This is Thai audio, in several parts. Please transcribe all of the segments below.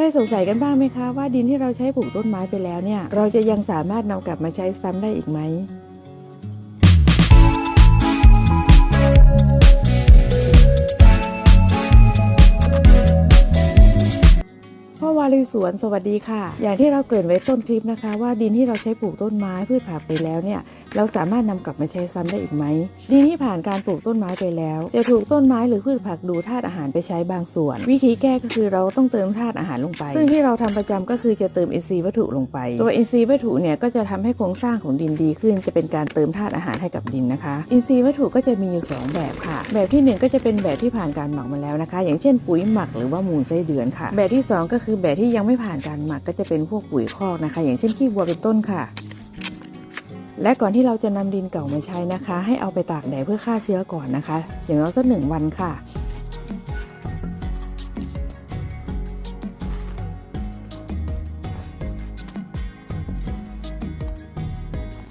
คยสงสัยกันบ้างไหมคะว่าดินที่เราใช้ปลูกต้นไม้ไปแล้วเนี่ย เราจะยังสามารถนำกลับมาใช้ซ้ำได้อีกไหม วารีสวนสวัสดีค่ะ อย่างที่เราเกริ่นไว้ต้นคลิปนะคะ ว่าดินที่เราใช้ปลูกต้นไม้พืชผักไปแล้วเนี่ยเราสามารถนำกลับมาใช้ซ้ำได้อีกไหมดินที่ผ่านการปลูกต้นไม้ไปแล้ว จะถูกต้นไม้หรือพืชผักดูธาตุอาหารไปใช้บางส่วน วิธีแก้ก็คือเราต้องเติมธาตุอาหารลงไป ซึ่งที่เราทำประจำก็คือจะเติมอินทรีย์วัตถุลงไป ตัวอินทรีย์วัตถุเนี่ยก็จะทำให้โครงสร้างของดินดีขึ้น จะเป็นการเติมธาตุอาหารให้กับดินนะคะ อินทรีย์วัตถุก็จะมีอยู่สองแบบค่ะ แบบที่หนึ่งก็จะเป็นแบบที่ผ่านการหมักมาแล้วนะคะ อย่างเช่นปุ๋ยหมักหรือว่ามูลไส้เดือนค่ะ แบบที่สองก็คือแบบแต่ที่ยังไม่ผ่านการหมักก็จะเป็นพวกปุ๋ยคอกนะคะ อย่างเช่นขี้วัวเป็นต้นค่ะ และก่อนที่เราจะนำดินเก่ามาใช้นะคะ ให้เอาไปตากแดดเพื่อฆ่าเชื้อก่อนนะคะ อย่างน้อยสักหนึ่งวันค่ะ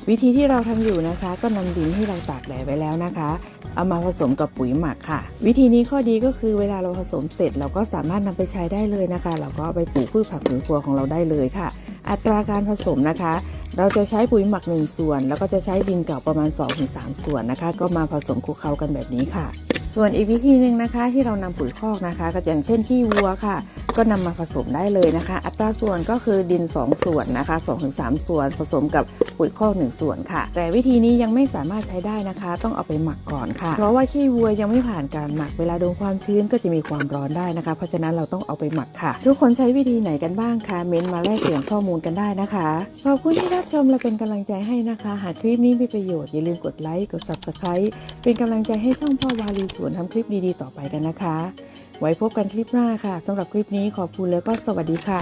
วิธีที่เราทำอยู่นะคะ ก็นำดินที่เราตากแดดไว้แล้วนะคะ เอามาผสมกับปุ๋ยหมักค่ะ วิธีนี้ข้อดีก็คือเวลาเราผสมเสร็จ เราก็สามารถนำไปใช้ได้เลยนะคะ เราก็ไปปลูกพืชผักสวนครัวของเราได้เลยค่ะ อัตราการผสมนะคะ เราจะใช้ปุ๋ยหมัก 1 ส่วน แล้วก็จะใช้ดินเก่าประมาณ 2-3 ส่วนนะคะ ก็มาผสมคลุกเคล้ากันแบบนี้ค่ะ ส่วนอีกวิธีหนึ่งนะคะที่เรานำปุ๋ยคอกนะคะ ก็อย่างเช่นขี้วัวค่ะ ก็นำมาผสมได้เลยนะคะ อัตราส่วนก็คือดิน 2 ส่วนนะคะ 2-3 ส่วนผสมกับปุ๋ยคอก1ส่วนค่ะ แต่วิธีนี้ยังไม่สามารถใช้ได้นะคะ ต้องเอาไปหมักก่อนค่ะ เพราะว่าขี้วัวยังไม่ผ่านการหมักเวลาโดนความชื้นก็จะมีความร้อนได้นะคะ เพราะฉะนั้นเราต้องเอาไปหมักค่ะ ทุกคนใช้วิธีไหนกันบ้างคะเม้นต์มาแลกเปลี่ยนข้อมูลกันได้นะคะขอบคุณที่รับชมและเป็นกำลังใจให้นะคะ หากคลิปนี้มีประโยชน์อย่าลืมกดไลค์กด subscribe เป็นกำลังใจให้ช่องพ่อวารีวนทำคลิปดีๆ ต่อไปกันนะคะ ไว้พบกันคลิปหน้าค่ะสำหรับคลิปนี้ขอบคุณแล้วก็สวัสดีค่ะ